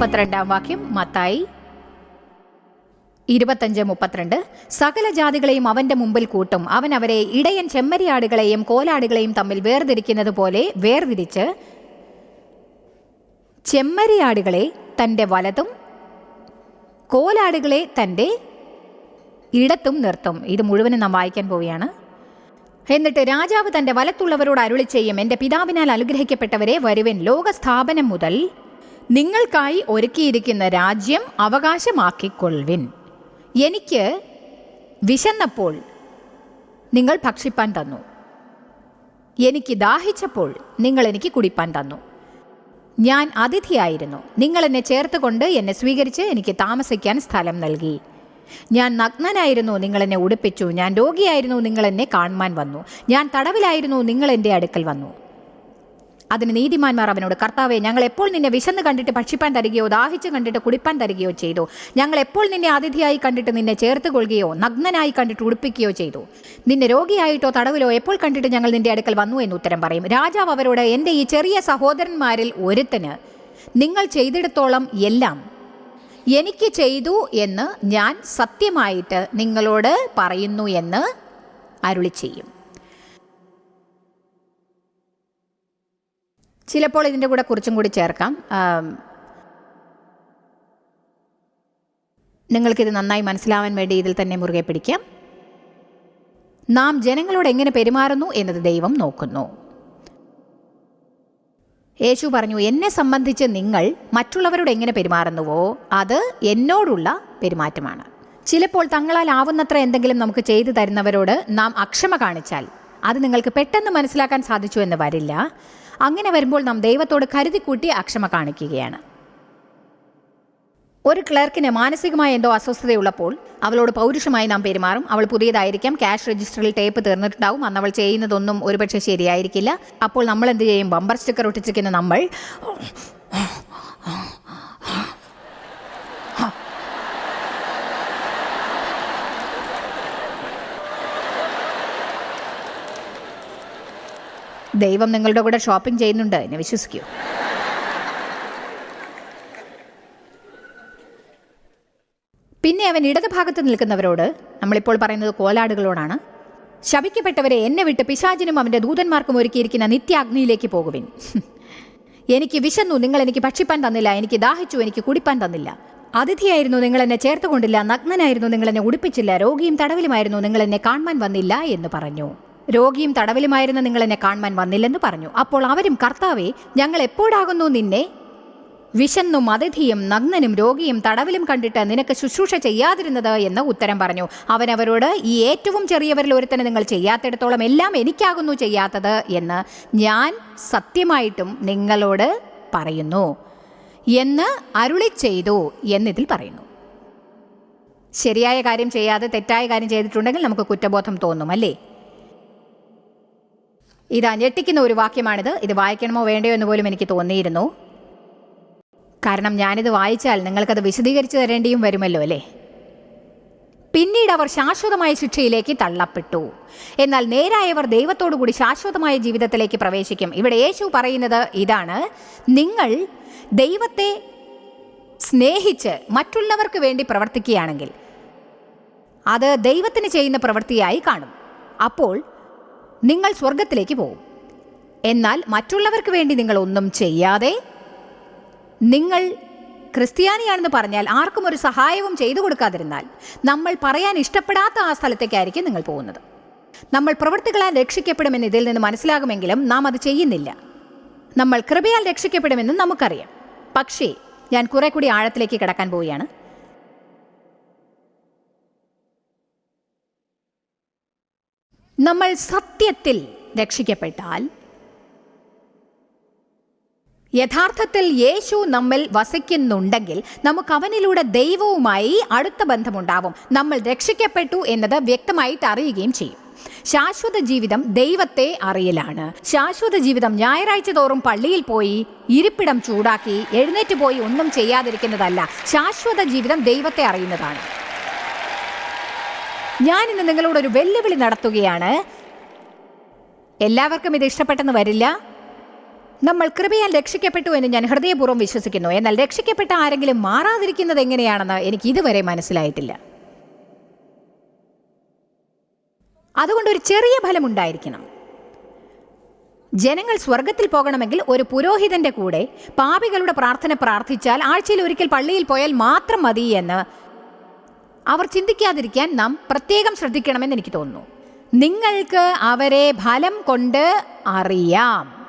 മുപ്പത്തിരണ്ടാം വാക്യം മത്തായി ഇരുപത്തഞ്ച് മുപ്പത്തിരണ്ട്. സകല ജാതികളെയും അവന്റെ മുമ്പിൽ കൂട്ടും. അവൻ അവരെ ഇടയൻ ചെമ്മരിയാടുകളെയും കോലാടുകളെയും തമ്മിൽ വേർതിരിക്കുന്നത് പോലെ വേർതിരിച്ച് ചെമ്മരിയാടുകളെ തന്റെ വലതും കോലാടുകളെ തന്റെ ഇടത്തും നിർത്തും. ഇത് മുഴുവനും നാം വായിക്കാൻ പോവുകയാണ്. എന്നിട്ട് രാജാവ് തന്റെ വലത്തുള്ളവരോട് അരുളി ചെയ്യും എന്റെ പിതാവിനാൽ അനുഗ്രഹിക്കപ്പെട്ടവരെ വരുവൻ. ലോകസ്ഥാപനം മുതൽ നിങ്ങൾക്കായി ഒരുക്കിയിരിക്കുന്ന രാജ്യം അവകാശമാക്കിക്കൊള്ളുവിൻ. എനിക്ക് വിശന്നപ്പോൾ നിങ്ങൾ ഭക്ഷിപ്പാൻ തന്നു. എനിക്ക് ദാഹിച്ചപ്പോൾ നിങ്ങൾ എനിക്ക് കുടിപ്പാൻ തന്നു. ഞാൻ അതിഥിയായിരുന്നു. നിങ്ങൾ എന്നെ ചേർത്തുകൊണ്ട് എന്നെ സ്വീകരിച്ച് എനിക്ക് താമസിക്കാൻ സ്ഥലം നൽകി. ഞാൻ നഗ്നനായിരുന്നു നിങ്ങൾ എന്നെ ഉടുപ്പിച്ചു. ഞാൻ രോഗിയായിരുന്നു നിങ്ങൾ എന്നെ കാണുവാൻ വന്നു. ഞാൻ തടവിലായിരുന്നു നിങ്ങൾ എന്റെ അടുക്കൽ വന്നു. അതിന് നീതിമാന്മാർ അവനോട് കർത്താവെ ഞങ്ങൾ എപ്പോൾ നിന്നെ വിശന്ന് കണ്ടിട്ട് ഭക്ഷിപ്പാൻ തരികയോ ദാഹിച്ച് കണ്ടിട്ട് കുടിപ്പാൻ തരികയോ ചെയ്തു? ഞങ്ങൾ എപ്പോൾ നിന്നെ അതിഥിയായി കണ്ടിട്ട് നിന്നെ ചേർത്ത് കൊള്ളുകയോ നഗ്നനായി കണ്ടിട്ട് ഉടുപ്പിക്കുകയോ ചെയ്തു? നിന്നെ രോഗിയായിട്ടോ തടവിലോ എപ്പോൾ കണ്ടിട്ട് ഞങ്ങൾ നിന്റെ അടുക്കൽ വന്നു? എന്ന് ഉത്തരം പറയും. രാജാവ് അവരോട് എന്റെ ഈ ചെറിയ സഹോദരന്മാരിൽ ഒരുത്തന് നിങ്ങൾ ചെയ്തിടത്തോളം എല്ലാം എനിക്ക് ചെയ്തു എന്ന് ഞാൻ സത്യമായിട്ട് നിങ്ങളോട് പറയുന്നു എന്ന് അരുളി ചെയ്യും ചിലപ്പോൾ ഇതിന്റെ കൂടെ കുറച്ചും കൂടി ചേർക്കാം. നിങ്ങൾക്കിത് നന്നായി മനസ്സിലാവാൻ വേണ്ടി ഇതിൽ തന്നെ മുറുകെ പിടിക്കാം. നാം ജനങ്ങളോട് എങ്ങനെ പെരുമാറുന്നു എന്നത് ദൈവം നോക്കുന്നു. യേശു പറഞ്ഞു എന്നെ സംബന്ധിച്ച് നിങ്ങൾ മറ്റുള്ളവരോട് എങ്ങനെ പെരുമാറുന്നുവോ അത് എന്നോടുള്ള പെരുമാറ്റമാണ്. ചിലപ്പോൾ തങ്ങളാൽ ആവുന്നത്ര എന്തെങ്കിലും നമുക്ക് ചെയ്തു തരുന്നവരോട് നാം അക്ഷമ കാണിച്ചാൽ അത് നിങ്ങൾക്ക് പെട്ടെന്ന് മനസ്സിലാക്കാൻ സാധിച്ചു എന്ന് വരില്ല. അങ്ങനെ വരുമ്പോൾ നാം ദൈവത്തോട് കരുതിക്കൂട്ടി അക്ഷമ കാണിക്കുകയാണ്. ഒരു ക്ലർക്കിന് മാനസികമായ എന്തോ അസ്വസ്ഥതയുള്ളപ്പോൾ അവളോട് പൗരുഷമായി നാം പെരുമാറും. അവൾ പുതിയതായിരിക്കാം. ക്യാഷ് രജിസ്റ്ററിൽ ടേപ്പ് തീർന്നിട്ടുണ്ടാവും. അന്ന് അവൾ ചെയ്യുന്നതൊന്നും ഒരുപക്ഷെ ശരിയായിരിക്കില്ല. അപ്പോൾ നമ്മൾ എന്ത് ചെയ്യും? ബമ്പർ സ്റ്റിക്കർ ഒട്ടിച്ചിരിക്കുന്ന നമ്മൾ ദൈവം നിങ്ങളുടെ കൂടെ ഷോപ്പിംഗ് ചെയ്യുന്നുണ്ട്. എന്നെ വിശ്വസിക്കൂ. പിന്നെ അവൻ ഇടതുഭാഗത്ത് നിൽക്കുന്നവരോട് നമ്മളിപ്പോൾ പറയുന്നത് കോലാടുകളോടാണ് ശപിക്കപ്പെട്ടവരെ എന്നെ വിട്ട് പിശാചിനും അവന്റെ ദൂതന്മാർക്കും ഒരുക്കിയിരിക്കുന്ന നിത്യാഗ്നിയിലേക്ക് പോകുവിൻ. എനിക്ക് വിശന്നു നിങ്ങൾ എനിക്ക് ഭക്ഷിപ്പാൻ തന്നില്ല എനിക്ക് ദാഹിച്ചു എനിക്ക് കുടിപ്പാൻ തന്നില്ല. അതിഥിയായിരുന്നു നിങ്ങൾ എന്നെ ചേർത്തുകൊണ്ടില്ല നഗ്നനായിരുന്നു നിങ്ങൾ എന്നെ ഉടുപ്പിച്ചില്ല രോഗിയും തടവിലുമായിരുന്നു നിങ്ങൾ എന്നെ കാണുവാൻ വന്നില്ല എന്ന് പറഞ്ഞു. രോഗിയും തടവിലുമായിരുന്ന നിങ്ങൾ എന്നെ കാണുവാൻ വന്നില്ലെന്ന് പറഞ്ഞു. അപ്പോൾ അവരും കർത്താവെ ഞങ്ങൾ എപ്പോഴാകുന്നു നിന്നെ? വിശന്നും അതിഥിയും നഗ്നനും രോഗിയും തടവിലും കണ്ടിട്ട് നിനക്ക് ശുശ്രൂഷ ചെയ്യാതിരുന്നത്? എന്ന് ഉത്തരം പറഞ്ഞു. അവനവരോട് ഈ ഏറ്റവും ചെറിയവരിൽ ഒരുത്തനെ നിങ്ങൾ ചെയ്യാത്തിടത്തോളം എല്ലാം എനിക്കാകുന്നു ചെയ്യാത്തത് എന്ന് ഞാൻ സത്യമായിട്ടും നിങ്ങളോട് പറയുന്നു എന്ന് അരുളി ചെയ്തു എന്നിതിൽ പറയുന്നു. ശരിയായ കാര്യം ചെയ്യാതെ തെറ്റായ കാര്യം ചെയ്തിട്ടുണ്ടെങ്കിൽ നമുക്ക് കുറ്റബോധം തോന്നും അല്ലേ? ഇതാ ഞെട്ടിക്കുന്ന ഒരു വാക്യമാണിത്. ഇത് വായിക്കണമോ വേണ്ടയോ എന്ന് പോലും എനിക്ക് തോന്നിയിരുന്നു. കാരണം ഞാനിത് വായിച്ചാൽ നിങ്ങൾക്കത് വിശദീകരിച്ചു തരേണ്ടിയും വരുമല്ലോ അല്ലേ? പിന്നീട് അവർ ശാശ്വതമായ ശിക്ഷയിലേക്ക് തള്ളപ്പെട്ടു. എന്നാൽ നേരായവർ ദൈവത്തോടുകൂടി ശാശ്വതമായ ജീവിതത്തിലേക്ക് പ്രവേശിക്കും. ഇവിടെ യേശു പറയുന്നത് ഇതാണ്. നിങ്ങൾ ദൈവത്തെ സ്നേഹിച്ച് മറ്റുള്ളവർക്ക് വേണ്ടി പ്രവർത്തിക്കുകയാണെങ്കിൽ അത് ദൈവത്തിന് ചെയ്യുന്ന പ്രവൃത്തിയായി കാണും. അപ്പോൾ നിങ്ങൾ സ്വർഗത്തിലേക്ക് പോകും എന്നാൽ മറ്റുള്ളവർക്ക് വേണ്ടി നിങ്ങൾ ഒന്നും ചെയ്യാതെ നിങ്ങൾ ക്രിസ്ത്യാനിയാണെന്ന് പറഞ്ഞാൽ ആർക്കും ഒരു സഹായവും ചെയ്തു കൊടുക്കാതിരുന്നാൽ നമ്മൾ പറയാൻ ഇഷ്ടപ്പെടാത്ത ആ സ്ഥലത്തേക്കായിരിക്കും നിങ്ങൾ പോകുന്നത്. നമ്മൾ പ്രവൃത്തികളാൽ രക്ഷിക്കപ്പെടുമെന്ന് ഇതിൽ നിന്ന് മനസ്സിലാകുമെങ്കിലും നാം അത് ചെയ്യുന്നില്ല. നമ്മൾ കൃപയാൽ രക്ഷിക്കപ്പെടുമെന്ന് നമുക്കറിയാം. പക്ഷേ ഞാൻ കുറെ കൂടി ആഴത്തിലേക്ക് കിടക്കാൻ പോവുകയാണ്. നമ്മൾ സത്യത്തിൽ രക്ഷിക്കപ്പെട്ടാൽ യഥാർത്ഥത്തിൽ യേശു നമ്മിൽ വസിക്കുന്നുണ്ടെങ്കിൽ നമുക്ക് അവനിലൂടെ ദൈവവുമായി അടുത്ത ബന്ധമുണ്ടാവും. നമ്മൾ രക്ഷിക്കപ്പെട്ടു എന്നത് വ്യക്തമായിട്ട് അറിയുകയും ചെയ്യും. ശാശ്വത ജീവിതം ദൈവത്തെ അറിയലാണ്. ശാശ്വത ജീവിതം ഞായറാഴ്ച തോറും പള്ളിയിൽ പോയി ഇരിപ്പിടം ചൂടാക്കി എഴുന്നേറ്റ് പോയി ഒന്നും ചെയ്യാതിരിക്കുന്നതല്ല. ശാശ്വത ജീവിതം ദൈവത്തെ അറിയുന്നതാണ്. ഞാൻ ഇന്ന് നിങ്ങളോട് ഒരു വെല്ലുവിളി നടത്തുകയാണ്. എല്ലാവർക്കും ഇത് ഇഷ്ടപ്പെട്ടെന്ന് വരില്ല. നമ്മൾ കൃപയാൽ രക്ഷിക്കപ്പെട്ടു എന്ന് ഞാൻ ഹൃദയപൂർവം വിശ്വസിക്കുന്നു. എന്നാൽ രക്ഷിക്കപ്പെട്ട ആരെങ്കിലും മാറാതിരിക്കുന്നത് എങ്ങനെയാണെന്ന് എനിക്ക് ഇതുവരെ മനസ്സിലായിട്ടില്ല. അതുകൊണ്ട് ഒരു ചെറിയ ഫലം ഉണ്ടായിരിക്കണം. ജനങ്ങൾ സ്വർഗത്തിൽ പോകണമെങ്കിൽ ഒരു പുരോഹിതന്റെ കൂടെ പാപികളുടെ പ്രാർത്ഥന പ്രാർത്ഥിച്ചാൽ ആഴ്ചയിൽ ഒരിക്കൽ പള്ളിയിൽ പോയാൽ മാത്രം മതി എന്ന് അവർ ചിന്തിക്കാതിരിക്കാൻ നാം പ്രത്യേകം ശ്രദ്ധിക്കണമെന്ന് എനിക്ക് തോന്നുന്നു. നിങ്ങൾക്ക് അവരെ ഫലം കൊണ്ട് അറിയാം.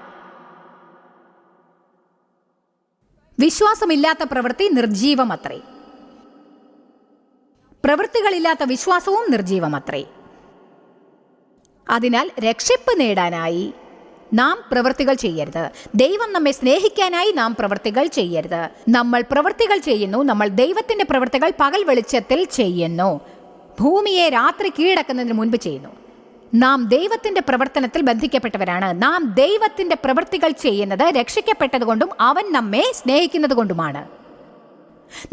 വിശ്വാസമില്ലാത്ത പ്രവൃത്തി നിർജീവമത്രേ. പ്രവൃത്തികളില്ലാത്ത വിശ്വാസവും നിർജീവമത്രേ. അതിനാൽ രക്ഷിപ്പ് നേടാനായി നാം പ്രവൃത്തികൾ ചെയ്യരുത്. ദൈവം നമ്മെ സ്നേഹിക്കാനായി നാം പ്രവൃത്തികൾ ചെയ്യരുത്. നമ്മൾ പ്രവൃത്തികൾ ചെയ്യുന്നു നമ്മൾ ദൈവത്തിന്റെ പ്രവൃത്തികൾ പകൽ വെളിച്ചത്തിൽ ചെയ്യുന്നു. ഭൂമിയെ രാത്രി കീഴടക്കുന്നതിന് മുൻപ് ചെയ്യുന്നു. നാം ദൈവത്തിന്റെ പ്രവർത്തനത്തിൽ ബന്ധിക്കപ്പെട്ടവരാണ്. നാം ദൈവത്തിന്റെ പ്രവൃത്തികൾ ചെയ്യുന്നത് രക്ഷിക്കപ്പെട്ടതുകൊണ്ടും അവൻ നമ്മെ സ്നേഹിക്കുന്നത് കൊണ്ടുമാണ്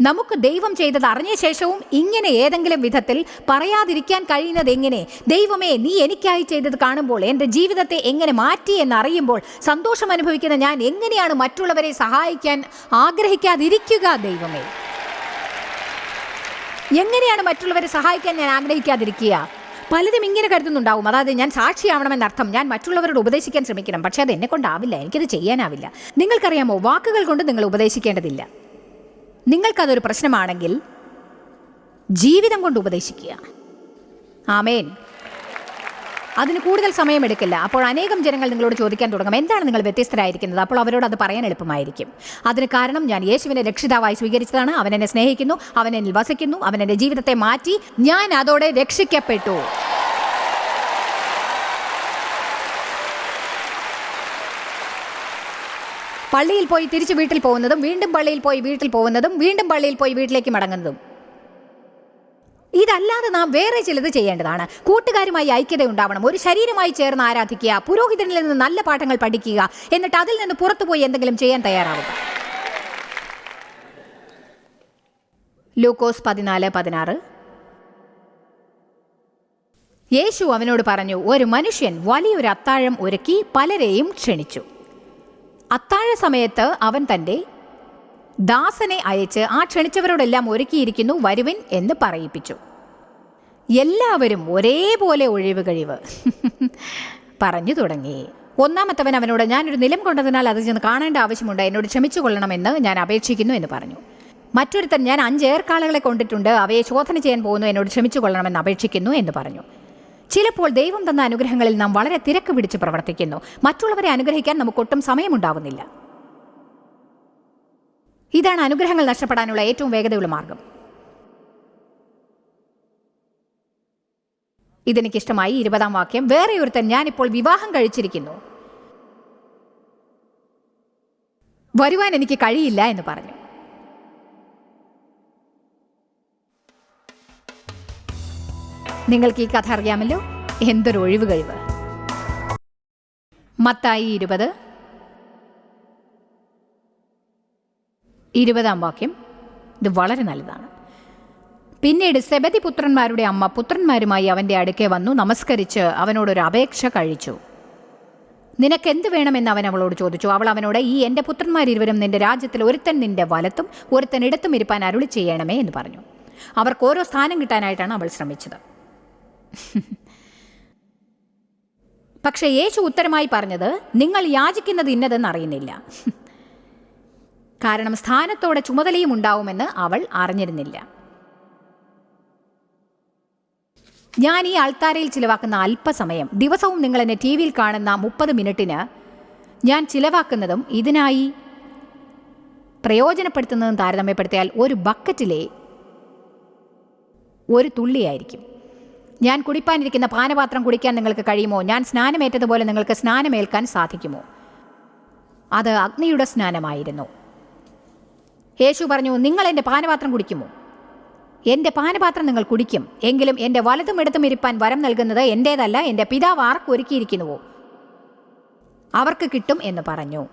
നമുക്ക് ദൈവം ചെയ്തത് അറിഞ്ഞ ശേഷവും ഇങ്ങനെ ഏതെങ്കിലും വിധത്തിൽ പറയാതിരിക്കാൻ കഴിയുന്നത് എങ്ങനെ? ദൈവമേ നീ എനിക്കായി ചെയ്തത് കാണുമ്പോൾ എന്റെ ജീവിതത്തെ എങ്ങനെ മാറ്റി എന്നറിയുമ്പോൾ സന്തോഷം അനുഭവിക്കുന്ന ഞാൻ എങ്ങനെയാണ് മറ്റുള്ളവരെ സഹായിക്കാൻ ആഗ്രഹിക്കാതിരിക്കുക ദൈവമേ? എങ്ങനെയാണ് മറ്റുള്ളവരെ സഹായിക്കാൻ ഞാൻ ആഗ്രഹിക്കാതിരിക്കുക? പലരും ഇങ്ങനെ കരുതുന്നുണ്ടാവും. അതായത് ഞാൻ സാക്ഷിയാവണമെന്നർത്ഥം ഞാൻ മറ്റുള്ളവരോട് ഉപദേശിക്കാൻ ശ്രമിക്കണം. പക്ഷേ അത് എന്നെ കൊണ്ടാവില്ല എനിക്കത് ചെയ്യാനാവില്ല. നിങ്ങൾക്കറിയാമോ? വാക്കുകൾ കൊണ്ട് നിങ്ങൾ ഉപദേശിക്കേണ്ടതില്ല. നിങ്ങൾക്കതൊരു പ്രശ്നമാണെങ്കിൽ ജീവിതം കൊണ്ട് ഉപദേശിക്കുക. ആമേൻ. അതിന് കൂടുതൽ സമയമെടുക്കില്ല അപ്പോൾ അനേകം ജനങ്ങൾ നിങ്ങളോട് ചോദിക്കാൻ തുടങ്ങും. എന്താണ് നിങ്ങൾ വ്യത്യസ്തരായിരിക്കുന്നത്? അപ്പോൾ അവരോട് അത് പറയാൻ എളുപ്പമായിരിക്കും. അതിന് കാരണം ഞാൻ യേശുവിനെ രക്ഷിതാവായി സ്വീകരിച്ചതാണ്. അവൻ എന്നെ സ്നേഹിക്കുന്നു. അവൻ എന്നിൽ വസിക്കുന്നു. അവൻ എന്റെ ജീവിതത്തെ മാറ്റി. ഞാൻ അതോടെ രക്ഷിക്കപ്പെട്ടു. പള്ളിയിൽ പോയി തിരിച്ച് വീട്ടിൽ പോകുന്നതും വീണ്ടും പള്ളിയിൽ പോയി വീട്ടിൽ പോകുന്നതും വീണ്ടും പള്ളിയിൽ പോയി വീട്ടിലേക്ക് മടങ്ങുന്നതും. ഇതല്ലാതെ നാം വേറെ ചിലത് ചെയ്യേണ്ടതാണ്. കൂട്ടുകാരുമായി ഐക്യത ഉണ്ടാവണം ഒരു ശരീരമായി ചേർന്ന് ആരാധിക്കുക പുരോഹിതനിൽ നിന്ന് നല്ല പാഠങ്ങൾ പഠിക്കുക എന്നിട്ട് അതിൽ നിന്ന് പുറത്തുപോയി എന്തെങ്കിലും ചെയ്യാൻ തയ്യാറാവുക. ലൂക്കോസ് പതിനാല് പതിനാറ്. യേശു അവനോട് പറഞ്ഞു ഒരു മനുഷ്യൻ വലിയൊരു അത്താഴം ഒരുക്കി പലരെയും ക്ഷണിച്ചു. അത്താഴ സമയത്ത് അവൻ തന്റെ ദാസനെ അയച്ച് ആ ക്ഷണിച്ചവരോടെല്ലാം ഒരുക്കിയിരിക്കുന്നു വരുവിൻ എന്ന് പറയിപ്പിച്ചു. എല്ലാവരും ഒരേപോലെ ഒഴിവ് കഴിവ്. പറഞ്ഞു തുടങ്ങി. ഒന്നാമത്തവൻ അവനോട് ഞാനൊരു നിലം കൊണ്ടതിനാൽ അത് ചെന്ന് കാണേണ്ട ആവശ്യമുണ്ട്. എന്നോട് ക്ഷമിച്ചു കൊള്ളണമെന്ന് ഞാൻ അപേക്ഷിക്കുന്നു എന്ന് പറഞ്ഞു. മറ്റൊരുത്തൻ ഞാൻ അഞ്ച് ഏർക്കാളുകളെ കൊണ്ടിട്ടുണ്ട്. അവയെ ശോധന ചെയ്യാൻ പോകുന്നു. എന്നോട് ക്ഷമിച്ചു കൊള്ളണമെന്ന് അപേക്ഷിക്കുന്നു എന്ന് പറഞ്ഞു. ചിലപ്പോൾ ദൈവം തന്ന അനുഗ്രഹങ്ങളിൽ നാം വളരെ തിരക്ക് പിടിച്ച് പ്രവർത്തിക്കുന്നു. മറ്റുള്ളവരെ അനുഗ്രഹിക്കാൻ നമുക്കൊട്ടും സമയമുണ്ടാവുന്നില്ല. ഇതാണ് അനുഗ്രഹങ്ങൾ നഷ്ടപ്പെടാനുള്ള ഏറ്റവും വേഗതയുള്ള മാർഗം. ഇതെനിക്കിഷ്ടമായി ഇരുപതാം വാക്യം. വേറെ ഒരുത്തൻ ഞാനിപ്പോൾ വിവാഹം കഴിച്ചിരിക്കുന്നു. വരുവാൻ എനിക്ക് കഴിയില്ല എന്ന് പറഞ്ഞു. നിങ്ങൾക്ക് ഈ കഥ അറിയാമല്ലോ? എന്തൊരു ഒഴിവ് കഴിവ് മത്തായി ഇരുപത്. ഇരുപതാം വാക്യം. ഇത് വളരെ നല്ലതാണ്. പിന്നീട് സെബതി പുത്രന്മാരുടെ അമ്മ പുത്രന്മാരുമായി അവന്റെ അടുക്കെ വന്നു നമസ്കരിച്ച് അവനോടൊരു അപേക്ഷ കഴിച്ചു. നിനക്കെന്ത് വേണമെന്ന് അവൻ അവളോട് ചോദിച്ചു. അവൾ അവനോട് ഈ എന്റെ പുത്രന്മാരിരുവരും നിന്റെ രാജ്യത്തിൽ ഒരുത്തൻ നിന്റെ വലത്തും ഒരുത്തൻ ഇടത്തും ഇരുപ്പാൻ അരുളി ചെയ്യണമേ എന്ന് പറഞ്ഞു. അവർക്ക് ഓരോ സ്ഥാനം കിട്ടാനായിട്ടാണ് അവൾ ശ്രമിച്ചത്. പക്ഷേ യേശു ഉത്തരമായി പറഞ്ഞത് നിങ്ങൾ യാചിക്കുന്നത് ഇന്നതെന്ന് അറിയുന്നില്ല. കാരണം സ്ഥാനത്തോടെ ചുമതലയും ഉണ്ടാവുമെന്ന് അവൾ അറിഞ്ഞിരുന്നില്ല. ഞാൻ ഈ ആൾത്താരയിൽ ചിലവാക്കുന്ന അല്പസമയം ദിവസവും നിങ്ങൾ എന്നെ ടി വിയിൽ കാണുന്ന മുപ്പത് മിനിറ്റിന് ഞാൻ ചിലവാക്കുന്നതും ഇതിനായി പ്രയോജനപ്പെടുത്തുന്നതും താരതമ്യപ്പെടുത്തിയാൽ ഒരു ബക്കറ്റിലെ ഒരു തുള്ളിയായിരിക്കും. ഞാൻ കുടിപ്പാനിരിക്കുന്ന പാനപാത്രം കുടിക്കാൻ നിങ്ങൾക്ക് കഴിയുമോ? ഞാൻ സ്നാനമേറ്റതുപോലെ നിങ്ങൾക്ക് സ്നാനമേൽക്കാൻ സാധിക്കുമോ? അത് അഗ്നിയുടെ സ്നാനമായിരുന്നു. യേശു പറഞ്ഞു നിങ്ങൾ എന്റെ പാനപാത്രം കുടിക്കുമോ? എന്റെ പാനപാത്രം നിങ്ങൾ കുടിക്കും. എങ്കിലും എന്റെ വലതും ഇടത്തും ഇരിപ്പാൻ വരം നൽകുന്നത് എന്റേതല്ല എന്റെ പിതാവ് ആർക്ക് ഒരുക്കിയിരിക്കുന്നുവോ? അവർക്ക് കിട്ടും എന്ന് പറഞ്ഞു.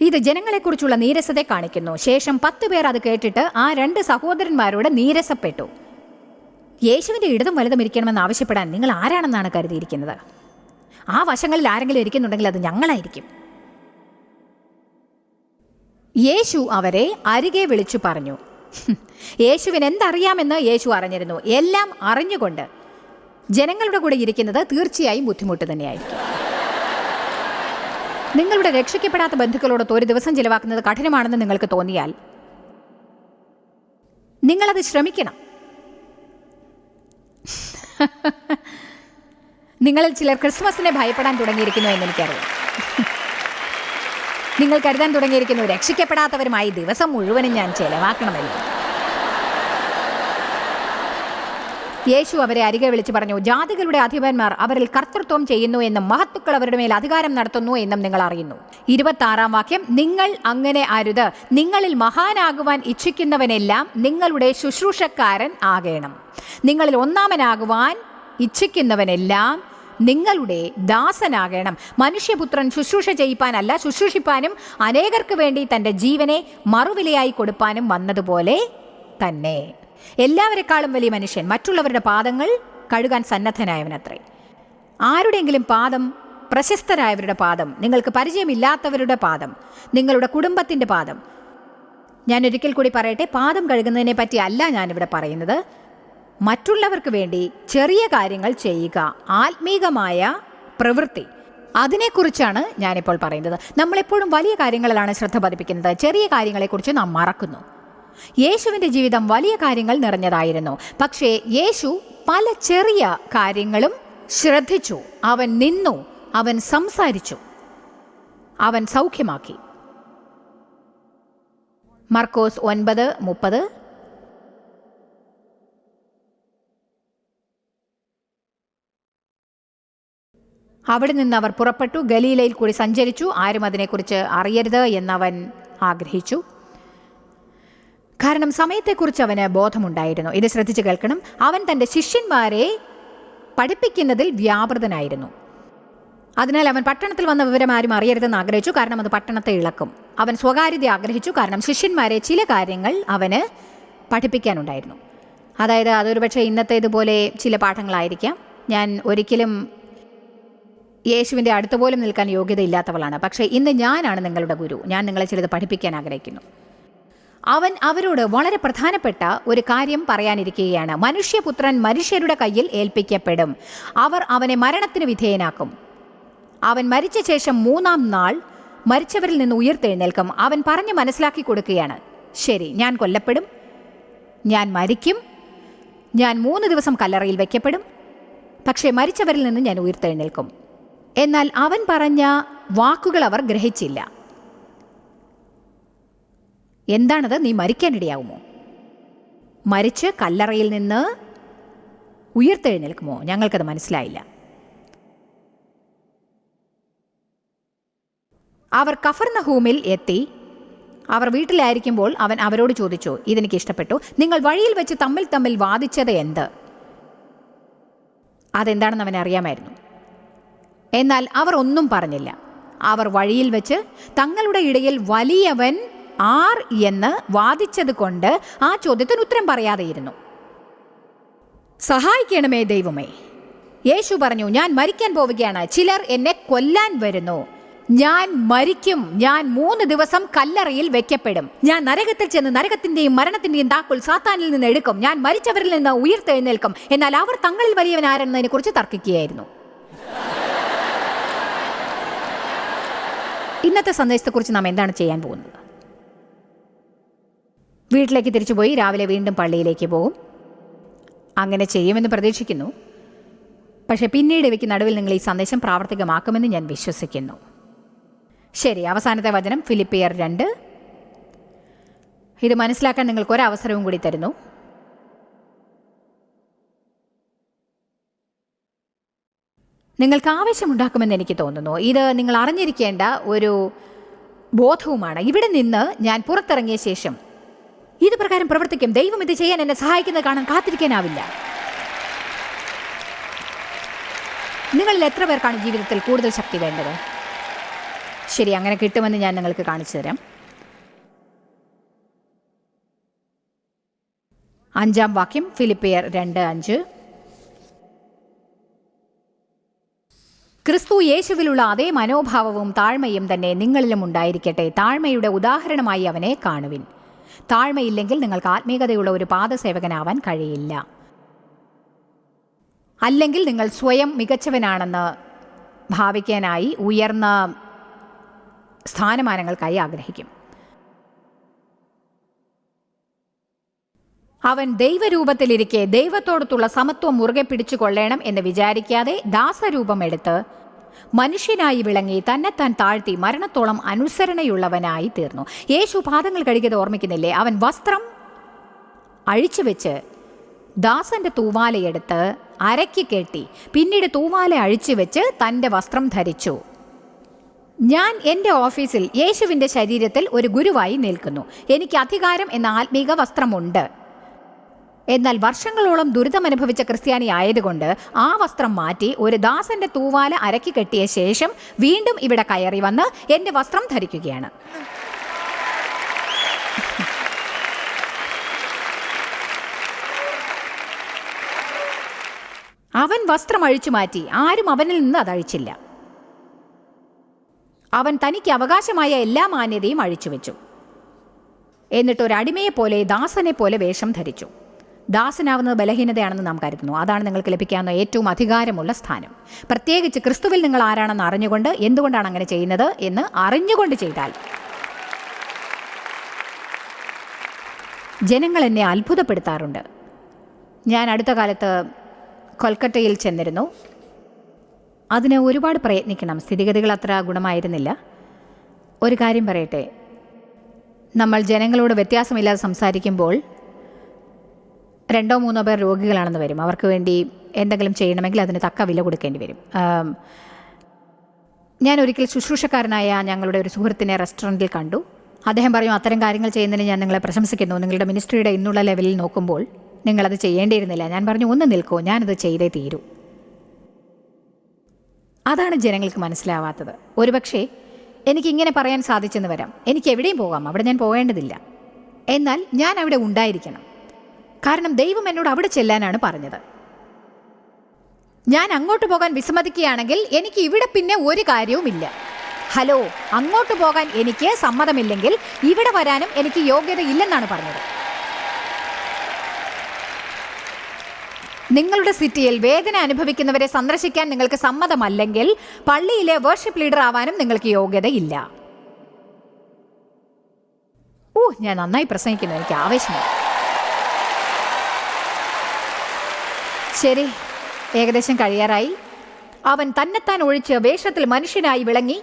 ഇത് ജനങ്ങളെക്കുറിച്ചുള്ള നീരസത്തെ കാണിക്കുന്നു. ശേഷം പത്ത് പേർ അത് കേട്ടിട്ട് ആ രണ്ട് സഹോദരന്മാരോട് നീരസപ്പെട്ടു. യേശുവിന്റെ ഇടതും വലതും ഇരിക്കണമെന്ന് ആവശ്യപ്പെടാൻ നിങ്ങൾ ആരാണെന്നാണ് കരുതിയിരിക്കുന്നത്? ആ വശങ്ങളിൽ ആരെങ്കിലും ഇരിക്കുന്നുണ്ടെങ്കിൽ അത് ഞങ്ങളായിരിക്കും. യേശു അവരെ അരികെ വിളിച്ചു പറഞ്ഞു. യേശുവിന് എന്തറിയാമെന്ന് യേശു അറിഞ്ഞിരുന്നു. എല്ലാം അറിഞ്ഞുകൊണ്ട് ജനങ്ങളുടെ കൂടെ ഇരിക്കുന്നത് തീർച്ചയായും ബുദ്ധിമുട്ട് തന്നെയായിരിക്കും. നിങ്ങളുടെ രക്ഷിക്കപ്പെടാത്ത ബന്ധുക്കളോടൊത്ത് ഒരു ദിവസം ചിലവാക്കുന്നത് കഠിനമാണെന്ന് നിങ്ങൾക്ക് തോന്നിയാൽ നിങ്ങളത് ശ്രമിക്കണം. നിങ്ങളിൽ ചിലർ ക്രിസ്മസിനെ ഭയപ്പെടാൻ തുടങ്ങിയിരിക്കുന്നു എന്ന് എനിക്കറിയാം നിങ്ങൾ കരുതാൻ തുടങ്ങിയിരിക്കുന്നു രക്ഷിക്കപ്പെടാത്തവരുമായി ദിവസം മുഴുവനും ഞാൻ ചെലവാക്കണമല്ലോ യേശു അവരെ അരികെ വിളിച്ചു പറഞ്ഞു ജാതികളുടെ അധിപന്മാർ അവരിൽ കർത്തൃത്വം ചെയ്യുന്നു എന്നും മഹത്തുക്കൾ അവരുടെ മേൽ അധികാരം നടത്തുന്നു എന്നും നിങ്ങൾ അറിയുന്നു. ഇരുപത്തി ആറാം വാക്യം നിങ്ങൾ അങ്ങനെ അരുത്. നിങ്ങളിൽ മഹാനാകുവാൻ ഇച്ഛിക്കുന്നവനെല്ലാം നിങ്ങളുടെ ശുശ്രൂഷക്കാരൻ ആകേണം. നിങ്ങളിൽ ഒന്നാമനാകുവാൻ ഇച്ഛിക്കുന്നവനെല്ലാം നിങ്ങളുടെ ദാസനാകണം. മനുഷ്യപുത്രൻ ശുശ്രൂഷ ചെയ്യിപ്പാനല്ല ശുശ്രൂഷിപ്പാനും അനേകർക്ക് വേണ്ടി തന്റെ ജീവനെ മറുവിലയായി കൊടുപ്പാനും വന്നതുപോലെ തന്നെ. എല്ലാവരെക്കാളും വലിയ മനുഷ്യൻ. മറ്റുള്ളവരുടെ പാദങ്ങൾ കഴുകാൻ സന്നദ്ധനായവനത്രേ. ആരുടെയെങ്കിലും പാദം പ്രശസ്തരായവരുടെ പാദം നിങ്ങൾക്ക് പരിചയമില്ലാത്തവരുടെ പാദം നിങ്ങളുടെ കുടുംബത്തിന്റെ പാദം. ഞാൻ ഒരിക്കൽ കൂടി പറയട്ടെ പാദം കഴുകുന്നതിനെ പറ്റി അല്ല ഞാനിവിടെ പറയുന്നത്. മറ്റുള്ളവർക്ക് വേണ്ടി ചെറിയ കാര്യങ്ങൾ ചെയ്യുക ആത്മീകമായ പ്രവൃത്തി. അതിനെക്കുറിച്ചാണ് ഞാനിപ്പോൾ പറയുന്നത്. നമ്മളെപ്പോഴും വലിയ കാര്യങ്ങളിലാണ് ശ്രദ്ധ പതിപ്പിക്കുന്നത്. ചെറിയ കാര്യങ്ങളെക്കുറിച്ച് നാം മറക്കുന്നു. യേശുവിന്റെ ജീവിതം വലിയ കാര്യങ്ങൾ നിറഞ്ഞതായിരുന്നു. പക്ഷേ യേശു പല ചെറിയ കാര്യങ്ങളും ശ്രദ്ധിച്ചു. അവൻ നിന്നു അവൻ സംസാരിച്ചു അവൻ സൗഖ്യമാക്കി. മർക്കോസ് ഒൻപത് മുപ്പത്. അവിടെ നിന്ന് അവർ പുറപ്പെട്ടു. ഗലീലയിൽ കൂടി സഞ്ചരിച്ചു. ആരും അതിനെക്കുറിച്ച് അറിയരുത് എന്നവൻ ആഗ്രഹിച്ചു. കാരണം സമയത്തെക്കുറിച്ച് അവന് ബോധമുണ്ടായിരുന്നു. ഇത് ശ്രദ്ധിച്ച് കേൾക്കണം. അവൻ തന്റെ ശിഷ്യന്മാരെ പഠിപ്പിക്കുന്നതിൽ വ്യാപൃതനായിരുന്നു. അതിനാൽ അവൻ പട്ടണത്തിൽ വന്ന വിവരം ആരും അറിയരുതെന്ന് ആഗ്രഹിച്ചു. കാരണം അത് പട്ടണത്തെ ഇളക്കും. അവൻ സ്വകാര്യത ആഗ്രഹിച്ചു. കാരണം ശിഷ്യന്മാരെ ചില കാര്യങ്ങൾ അവന് പഠിപ്പിക്കാനുണ്ടായിരുന്നു. അതായത് അതൊരു പക്ഷേ ഇന്നത്തേതുപോലെ ചില പാഠങ്ങളായിരിക്കാം. ഞാൻ ഒരിക്കലും യേശുവിന്റെ അടുത്ത് പോലും നിൽക്കാൻ യോഗ്യതയില്ലാത്തവളാണ്. പക്ഷേ ഇന്ന് ഞാനാണ് നിങ്ങളുടെ ഗുരു. ഞാൻ നിങ്ങളെ ചിലത് പഠിപ്പിക്കാൻ ആഗ്രഹിക്കുന്നു. അവൻ അവരോട് വളരെ പ്രധാനപ്പെട്ട ഒരു കാര്യം പറയാനിരിക്കുകയാണ്. മനുഷ്യപുത്രൻ മനുഷ്യരുടെ കയ്യിൽ ഏൽപ്പിക്കപ്പെടും. അവർ അവനെ മരണത്തിന് വിധേയനാക്കും. അവൻ മരിച്ച ശേഷം മൂന്നാം നാൾ മരിച്ചവരിൽ നിന്ന് ഉയർത്തെഴുന്നേൽക്കും. അവൻ പറഞ്ഞ് മനസ്സിലാക്കി കൊടുക്കുകയാണ്. ശരി ഞാൻ കൊല്ലപ്പെടും. ഞാൻ മരിക്കും. ഞാൻ മൂന്ന് ദിവസം കല്ലറയിൽ വയ്ക്കപ്പെടും പക്ഷേ മരിച്ചവരിൽ നിന്ന് ഞാൻ ഉയർത്തെഴുന്നേൽക്കും. എന്നാൽ അവൻ പറഞ്ഞ വാക്കുകൾ അവർ ഗ്രഹിച്ചില്ല. എന്താണത്? നീ മരിക്കാനിടയാവുമോ മരിച്ച് കല്ലറയിൽ നിന്ന് ഉയർത്തെഴുന്നേൽക്കുമോ? ഞങ്ങൾക്കത് മനസ്സിലായില്ല. അവർ കഫർനഹൂമിൽ എത്തി. അവർ വീട്ടിലായിരിക്കുമ്പോൾ അവൻ അവരോട് ചോദിച്ചു ഇതെനിക്ക് ഇഷ്ടപ്പെട്ടു. നിങ്ങൾ വഴിയിൽ വെച്ച് തമ്മിൽ തമ്മിൽ വാദിച്ചത് എന്ത്? അതെന്താണെന്ന് അവൻ അറിയാമായിരുന്നു. എന്നാൽ അവർ ഒന്നും പറഞ്ഞില്ല. അവർ വഴിയിൽ വെച്ച് തങ്ങളുടെ ഇടയിൽ വലിയവൻ ആർ എന്ന് വാദിച്ചത് കൊണ്ട് ആ ചോദ്യത്തിന് ഉത്തരം പറയാതെയിരുന്നു. സഹായിക്കണമേ ദൈവമേ. യേശു പറഞ്ഞു ഞാൻ മരിക്കാൻ പോവുകയാണ്. ചിലർ എന്നെ കൊല്ലാൻ വരുന്നു. ഞാൻ മരിക്കും. ഞാൻ മൂന്ന് ദിവസം കല്ലറയിൽ വെക്കപ്പെടും. ഞാൻ നരകത്തിൽ ചെന്ന് നരകത്തിന്റെയും മരണത്തിന്റെയും താക്കോൽ സാത്താനിൽ നിന്ന് എടുക്കും. ഞാൻ മരിച്ചവരിൽ നിന്ന് ഉയർത്തെഴുന്നേൽക്കും. എന്നാൽ അവർ തങ്ങളിൽ വലിയവനാരെന്നതിനെ കുറിച്ച് തർക്കിക്കുകയായിരുന്നു. ഇന്നത്തെ സന്ദേശത്തെക്കുറിച്ച് നാം എന്താണ് ചെയ്യാൻ പോകുന്നത്? വീട്ടിലേക്ക് തിരിച്ചുപോയി രാവിലെ വീണ്ടും പള്ളിയിലേക്ക് പോകും. അങ്ങനെ ചെയ്യുമെന്ന് പ്രതീക്ഷിക്കുന്നു. പക്ഷേ പിന്നീട് ഇവയ്ക്ക് നടുവിൽ നിങ്ങൾ ഈ സന്ദേശം പ്രാവർത്തികമാക്കുമെന്ന് ഞാൻ വിശ്വസിക്കുന്നു. ശരി അവസാനത്തെ വചനം ഫിലിപ്പിയർ രണ്ട്. ഇത് മനസ്സിലാക്കാൻ നിങ്ങൾക്ക് ഒരവസരവും കൂടി തരുന്നു. നിങ്ങൾക്ക് ആവശ്യമുണ്ടാക്കുമെന്ന് എനിക്ക് തോന്നുന്നു. ഇത് നിങ്ങൾ അറിഞ്ഞിരിക്കേണ്ട ഒരു ബോധവുമാണ്. ഇവിടെ നിന്ന് ഞാൻ പുറത്തിറങ്ങിയ ശേഷം ഇത് പ്രകാരം പ്രവർത്തിക്കും. ദൈവം ഇത് ചെയ്യാൻ എന്നെ സഹായിക്കുന്നത് കാണാൻ കാത്തിരിക്കാനാവില്ല. നിങ്ങളിൽ എത്ര പേർക്കാണ് ജീവിതത്തിൽ കൂടുതൽ ശക്തി വേണ്ടത്? ശരി അങ്ങനെ കിട്ടുമെന്ന് ഞാൻ നിങ്ങൾക്ക് കാണിച്ചു തരാം. അഞ്ചാം വാക്യം ഫിലിപ്പിയർ രണ്ട് അഞ്ച്. ക്രിസ്തു യേശുവിലുള്ള അതേ മനോഭാവവും താഴ്മയും തന്നെ നിങ്ങളിലും ഉണ്ടായിരിക്കട്ടെ. താഴ്മയുടെ ഉദാഹരണമായി അവനെ കാണുവിൻ. താഴ്മയില്ലെങ്കിൽ നിങ്ങൾക്ക് ആത്മീയതയുള്ള ഒരു പാദസേവകനാവാൻ കഴിയില്ല. അല്ലെങ്കിൽ നിങ്ങൾ സ്വയം മികച്ചവനാണെന്ന് ഭാവിക്കാനായി ഉയർന്ന സ്ഥാനമാനങ്ങൾക്കായി ആഗ്രഹിക്കും. അവൻ ദൈവരൂപത്തിലിരിക്കെ ദൈവത്തോടത്തുള്ള സമത്വം മുറുകെ പിടിച്ചു കൊള്ളണം എന്ന് വിചാരിക്കാതെ ദാസരൂപം എടുത്ത് മനുഷ്യനായി വിളങ്ങി തന്നെത്താൻ താഴ്ത്തി മരണത്തോളം അനുസരണയുള്ളവനായി തീർന്നു. യേശു പാദങ്ങൾ കഴുകിയത് ഓർമ്മിക്കുന്നില്ലേ? അവൻ വസ്ത്രം അഴിച്ചു വെച്ച് ദാസന്റെ തൂവാലയെടുത്ത് അരയ്ക്ക് കെട്ടി പിന്നീട് തൂവാല അഴിച്ചു വെച്ച് തന്റെ വസ്ത്രം ധരിച്ചു. ഞാൻ എന്റെ ഓഫീസിൽ യേശുവിന്റെ ശരീരത്തിൽ ഒരു ഗുരുവായി നിൽക്കുന്നു. എനിക്ക് അധികാരം എന്ന ആത്മീക വസ്ത്രമുണ്ട്. എന്നാൽ വർഷങ്ങളോളം ദുരിതമനുഭവിച്ച ക്രിസ്ത്യാനി ആയതുകൊണ്ട് ആ വസ്ത്രം മാറ്റി ഒരു ദാസന്റെ തൂവാല അരക്കി കെട്ടിയ ശേഷം വീണ്ടും ഇവിടെ കയറി വന്ന് എന്റെ വസ്ത്രം ധരിക്കുകയാണ്. അവൻ വസ്ത്രം അഴിച്ചു മാറ്റി. ആരും അവനിൽ നിന്ന് അതഴിച്ചില്ല അവൻ തനിക്ക് അവകാശമായ എല്ലാ മാന്യതയും അടിമയെ പോലെ ദാസനെ പോലെ വേഷം ധരിച്ചു. ദാസനാവുന്നത് ബലഹീനതയാണെന്ന് നാം കരുതുന്നു. അതാണ് നിങ്ങൾക്ക് ലഭിക്കാവുന്ന ഏറ്റവും അധികാരമുള്ള സ്ഥാനം. പ്രത്യേകിച്ച് ക്രിസ്തുവിൽ നിങ്ങൾ ആരാണെന്ന് അറിഞ്ഞുകൊണ്ട് എന്തുകൊണ്ടാണ് അങ്ങനെ ചെയ്യുന്നത് എന്ന് അറിഞ്ഞുകൊണ്ട് ചെയ്താൽ ജനങ്ങൾ എന്നെ അത്ഭുതപ്പെടുത്താറുണ്ട്. ഞാൻ അടുത്ത കാലത്ത് കൊൽക്കത്തയിൽ ചെന്നിരുന്നു. അതിന് ഒരുപാട് പ്രയത്നിക്കണം. സ്ഥിതിഗതികൾ അത്ര ഗുണമായിരുന്നില്ല. ഒരു കാര്യം പറയട്ടെ. നമ്മൾ ജനങ്ങളോട് വ്യത്യാസമില്ലാതെ സംസാരിക്കുമ്പോൾ രണ്ടോ മൂന്നോ പേർ രോഗികളാണെന്ന് വരും. അവർക്ക് വേണ്ടി എന്തെങ്കിലും ചെയ്യണമെങ്കിൽ അതിന് തക്ക വില കൊടുക്കേണ്ടി വരും. ഞാൻ ഒരിക്കൽ ശുശ്രൂഷക്കാരനായ ഞങ്ങളുടെ ഒരു സുഹൃത്തിനെ റെസ്റ്റോറന്റിൽ കണ്ടു. അദ്ദേഹം പറയും അത്തരം കാര്യങ്ങൾ ചെയ്യുന്നതിന് ഞാൻ നിങ്ങളെ പ്രശംസിക്കുന്നു. നിങ്ങളുടെ മിനിസ്ട്രിയുടെ ഇന്നുള്ള ലെവലിൽ നോക്കുമ്പോൾ നിങ്ങളത് ചെയ്യേണ്ടിയിരുന്നില്ല. ഞാൻ പറഞ്ഞു ഒന്ന് നിൽക്കൂ ഞാനത് ചെയ്തേ തീരൂ. അതാണ് ജനങ്ങൾക്ക് മനസ്സിലാവാത്തത്. ഒരുപക്ഷെ എനിക്കിങ്ങനെ പറയാൻ സാധിച്ചെന്ന് വരാം. എനിക്ക് എവിടെയും പോകാം. അവിടെ ഞാൻ പോകേണ്ടതില്ല. എന്നാൽ ഞാൻ അവിടെ ഉണ്ടായിരിക്കണം. കാരണം ദൈവം എന്നോട് അവിടെ ചെല്ലാനാണ് പറഞ്ഞത്. ഞാൻ അങ്ങോട്ട് പോകാൻ വിസമ്മതിക്കുകയാണെങ്കിൽ എനിക്ക് ഇവിടെ പിന്നെ ഒരു കാര്യവുമില്ല ഹലോ അങ്ങോട്ട് പോകാൻ എനിക്ക് സമ്മതമില്ലെങ്കിൽ ഇവിടെ വരാനും എനിക്ക് യോഗ്യത യോഗ്യതയില്ലെന്നാണ് പറഞ്ഞത്. നിങ്ങളുടെ സിറ്റിയിൽ വേദന അനുഭവിക്കുന്നവരെ സന്ദർശിക്കാൻ നിങ്ങൾക്ക് സമ്മതമല്ലെങ്കിൽ പള്ളിയിലെ വേർഷിപ്പ് ലീഡർ ആവാനും നിങ്ങൾക്ക് യോഗ്യതയില്ല ഓ ഞാൻ നന്നായി പ്രസംഗിക്കുന്നു. എനിക്ക് ആവേശമാണ് ശരി. ഏകദേശം കഴിയാറായി. അവൻ തന്നെത്താൻ ഒഴിച്ച് വേഷത്തിൽ മനുഷ്യനായി വിളങ്ങി.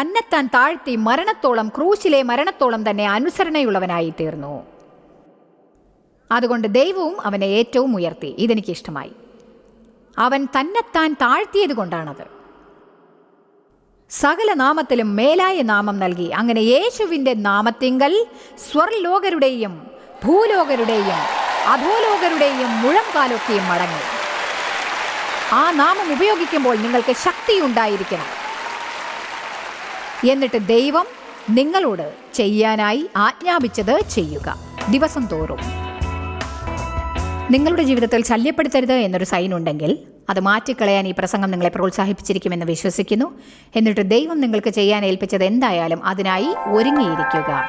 തന്നെത്താൻ താഴ്ത്തി മരണത്തോളം ക്രൂശിലെ മരണത്തോളം തന്നെ അനുസരണയുള്ളവനായി തീർന്നു. അതുകൊണ്ട് ദൈവവും അവനെ ഏറ്റവും ഉയർത്തി. ഇതെനിക്ക് ഇഷ്ടമായി അവൻ തന്നെത്താൻ താഴ്ത്തിയത് കൊണ്ടാണത്. സകല നാമത്തിലും മേലായ നാമം നൽകി. അങ്ങനെ യേശുവിന്റെ നാമത്തിങ്കൽ സ്വർലോകരുടെയും ഭൂലോകരുടെയും അധോലോകരുടെയും മുഴംകാലൊക്കെയും മടങ്ങി. ആ നാമം ഉപയോഗിക്കുമ്പോൾ നിങ്ങൾക്ക് ശക്തി ശക്തിയുണ്ടായിരിക്കണം. എന്നിട്ട് ദൈവം നിങ്ങളോട് ചെയ്യാനായി ആജ്ഞാപിച്ചത് ചെയ്യുക. ദിവസം തോറും. നിങ്ങളുടെ ജീവിതത്തിൽ ശല്യപ്പെടുത്തരുത് എന്നൊരു സൈൻ ഉണ്ടെങ്കിൽ അത് മാറ്റിക്കളയാൻ ഈ പ്രസംഗം നിങ്ങളെ പ്രോത്സാഹിപ്പിച്ചിരിക്കുമെന്ന് വിശ്വസിക്കുന്നു. എന്നിട്ട് ദൈവം നിങ്ങൾക്ക് ചെയ്യാൻ ഏൽപ്പിച്ചത് എന്തായാലും അതിനായി ഒരുങ്ങിയിരിക്കുക.